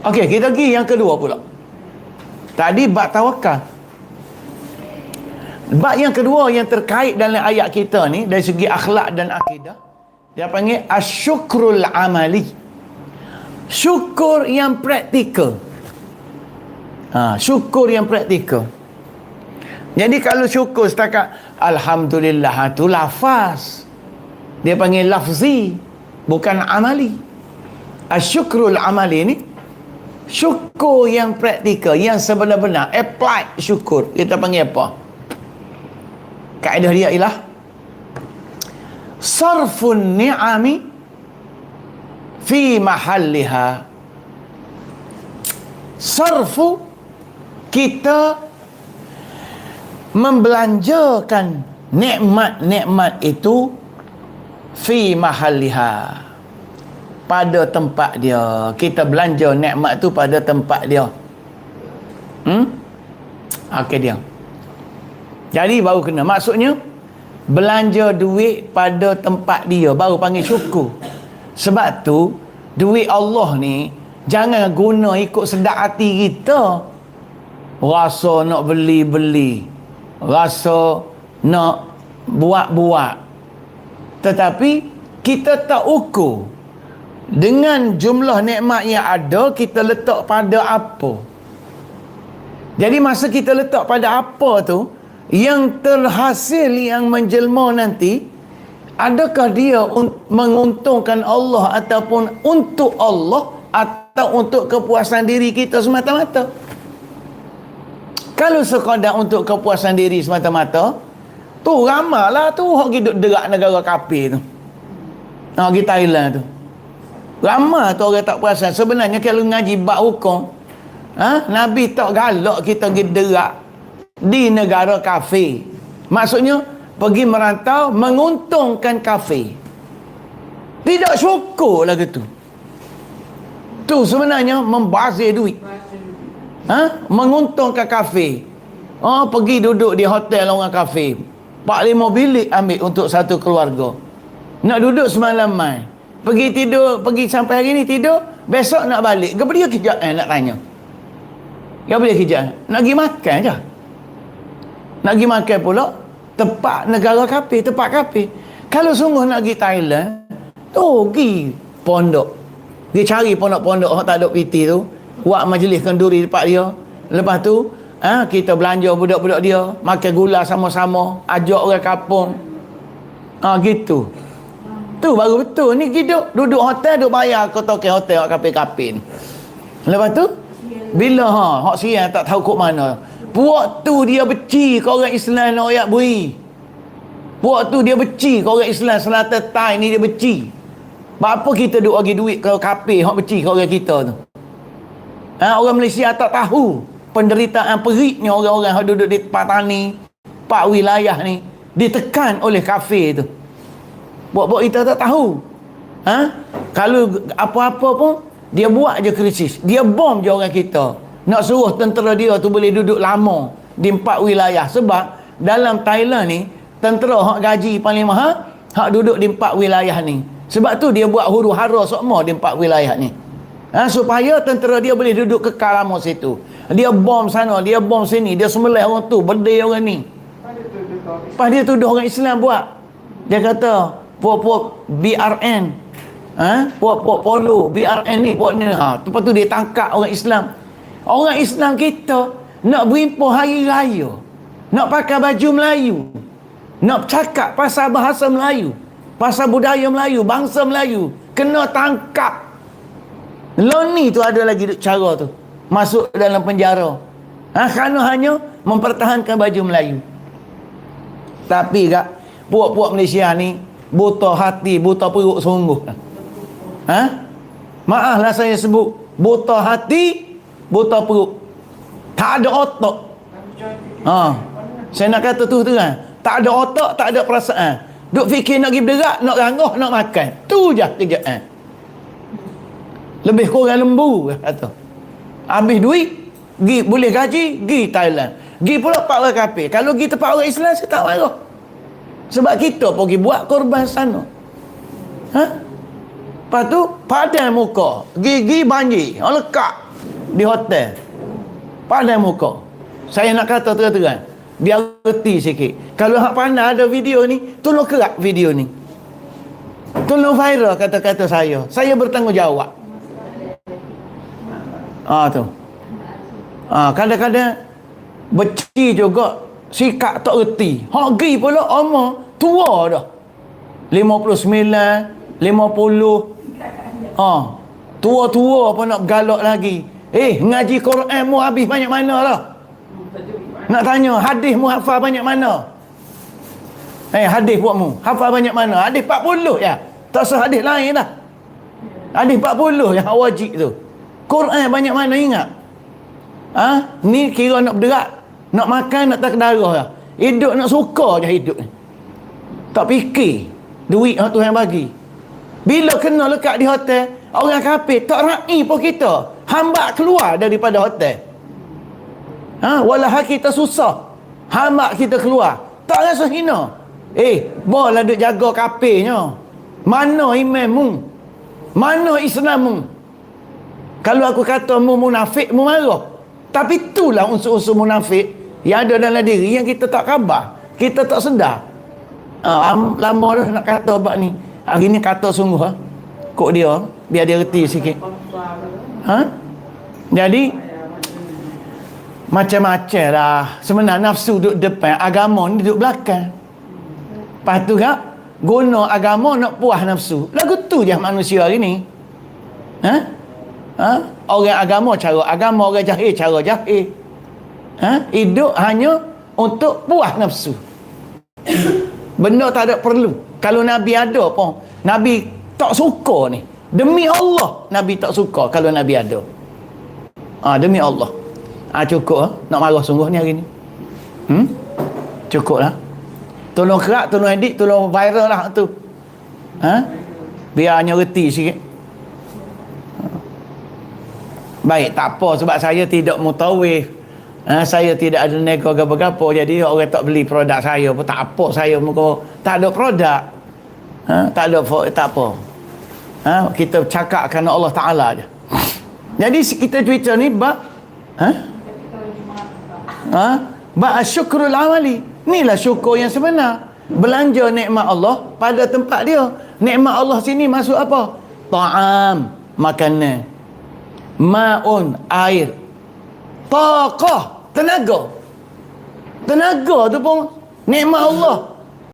Okey, kita pergi yang kedua pula. Tadi bab tawakal. Bab yang kedua yang terkait dalam ayat kita ni dari segi akhlak dan akidah, dia panggil asyukrul amali. Syukur yang praktikal. Ha, syukur yang praktikal. Jadi kalau syukur setakat alhamdulillah ha, tu lafaz. Dia panggil lafzi, bukan amali. Asyukrul amali ni syukur yang praktikal, yang sebenar-benar applied syukur. Kita panggil apa? Kaedah dia ialah sarfun ni'ami fi mahalliha. Sarfu kita membelanjakan nikmat-nikmat itu fi mahalliha pada tempat dia. Kita belanja nikmat tu pada tempat dia. Hmm? Okey dia. Jadi baru kena. Maksudnya belanja duit pada tempat dia. Baru panggil syukur. Sebab tu duit Allah ni jangan guna ikut sedap hati kita. Rasa nak beli-beli. Rasa nak buat-buat. Tetapi kita tak ukur dengan jumlah nikmat yang ada kita letak pada apa jadi masa kita letak pada apa tu yang terhasil yang menjelma nanti adakah dia un- menguntungkan Allah ataupun untuk Allah atau untuk kepuasan diri kita semata-mata kalau sekadar untuk kepuasan diri semata-mata, tu ramalah tu hok hidup derak negara kafir tu. Ha pergi Thailand tu. Ramai tu orang tak perasan. Sebenarnya kalau ngaji bab hukum, ha, Nabi tak galak kita pergi derak di negara kafir. Maksudnya pergi merantau menguntungkan kafir. Tidak syukur lah gitu. Tu sebenarnya membazir duit ha? menguntungkan kafe oh pergi duduk di hotel orang kafe 4-5 bilik ambil untuk satu keluarga nak duduk semalaman pergi tidur pergi sampai hari ni tidur besok nak balik. Ke dia kejap? Eh nak tanya. Ke boleh kejap? Nak pergi makan je. Nak pergi makan pula tempat negara kafe tempat kafe kalau sungguh nak pergi Thailand tu pergi pondok. Dia cari pondok-pondok orang tak ada PT tu. Buat majlis kenduri dekat dia. Lepas tu ha, kita belanja budak-budak dia makan gula sama-sama ajak orang kampung. Ha, gitu tu baru betul. Ni hidup duduk hotel duduk bayar. Kau tahu hotel kapin-kapin lepas tu? Bila ha hak siang tak tahu kok mana. Buat tu dia beci ke orang Islam nak ayat bui. Buat tu dia beci ke orang Islam. Selatan Thai ni dia beci apa kita duk bagi duit ke kape hak beci ke orang kita tu. Ha, orang Malaysia tak tahu penderitaan periknya orang-orang yang duduk di Patani, Pak wilayah ni ditekan oleh kafir tu. Buat-buat kita tak tahu. Ha? Kalau apa-apa pun dia buat je krisis. Dia bom je orang kita. Nak suruh tentera dia tu boleh duduk lama di empat wilayah sebab dalam Thailand ni tentera hak gaji paling mahal hak duduk di empat wilayah ni. Sebab tu dia buat huru hara semua di empat wilayah ni ha, supaya tentera dia boleh duduk kekal lama situ dia bom sana dia bom sini dia sembelih orang tu berdaya orang ni lepas dia tuduh orang Islam buat dia kata puak-puak BRN ha? puak-puak polo BRN ni puak ni ha. lepas tu dia tangkap orang Islam orang Islam kita nak berimpun hari raya nak pakai baju Melayu nak cakap pasal bahasa Melayu pasal budaya Melayu bangsa Melayu kena tangkap Loni tu ada lagi cara tu. Masuk dalam penjara. Ha, kerana hanya mempertahankan baju Melayu. Tapi kak, puak-puak Malaysia ni buta hati, buta perut sungguh. Ha? Maaflah saya sebut buta hati, buta perut. Tak ada otak. Ha. Saya nak kata tu kan. Tak ada otak, tak ada perasaan. Duk fikir nak pergi bergerak, nak ranguh, nak makan. Tu je kerjaan. Lebih kurang lembu kata. Habis duit, gi boleh gaji, gi Thailand. Gi pula pak orang kafir. Kalau gi tempat orang Islam saya tak marah. Sebab kita pergi buat korban sana. Ha? Lepas tu, padan muka. Gigi banjir. Orang lekat. di hotel. Pandai muka. Saya nak kata terang-terang. Biar reti sikit. Kalau hak pandai ada video ni, tolong kerak video ni. Tolong viral kata-kata saya. Saya bertanggungjawab. Ah tu. Ah kadang-kadang beci juga sikap tak reti. Hak gi pula umur tua dah. 59, 50. Ah. Tua-tua apa nak galak lagi. Eh, ngaji Quran mu habis banyak mana lah? Nak tanya, hadis mu hafal banyak mana? Eh, hadis buat mu. Hafal banyak mana? Hadis 40 ya. Tak usah hadis lain dah. Hadis 40 yang wajib tu. Quran banyak mana ingat? Ha? Ni kira nak berderak. Nak makan, nak tak darah lah. Hidup nak suka je hidup ni. Tak fikir. Duit yang Tuhan bagi. Bila kena lekat di hotel, orang kafir tak ra'i pun kita. Hamba keluar daripada hotel. Ha? Walah kita susah. Hamba kita keluar. Tak rasa hina. Eh, boleh duk jaga kafirnya. Mana imammu? Mana Islammu? Kalau aku kata mu munafik, mu marah. Tapi itulah unsur-unsur munafik yang ada dalam diri yang kita tak khabar. Kita tak sedar. Uh, lama dah nak kata bab ni. Hari ni kata sungguh ha. Kok dia biar dia reti sikit. Ha? Jadi macam-macam lah. Sebenarnya nafsu duduk depan, agama ni duduk belakang. Lepas tu kan, guna agama nak puas nafsu. Lagu tu je manusia hari ni. Ha? Ha? Orang agama cara agama, orang jahil cara jahil. Ha? Hidup hanya untuk puas nafsu. Benda tak ada perlu. Kalau Nabi ada pun, Nabi tak suka ni. Demi Allah, Nabi tak suka kalau Nabi ada. Ah demi Allah. Ah cukup ah. Nak marah sungguh ni hari ni. Hmm? Cukup lah. Tolong kerak, tolong edit, tolong viral lah tu. Ha? Biar hanya reti sikit. Baik, tak apa sebab saya tidak mutawif. Ha, saya tidak ada nego apa-apa jadi orang tak beli produk saya pun tak apa saya muka tak ada produk. Ha, tak ada tak apa. Ha, kita cakap kerana Allah Taala je. Jadi kita Twitter ni bab ha? Ha? Bab syukrul amali. Inilah syukur yang sebenar. Belanja nikmat Allah pada tempat dia. Nikmat Allah sini masuk apa? Ta'am, makanan. Ma'un, air. Taqah, tenaga. Tenaga tu pun nikmat Allah.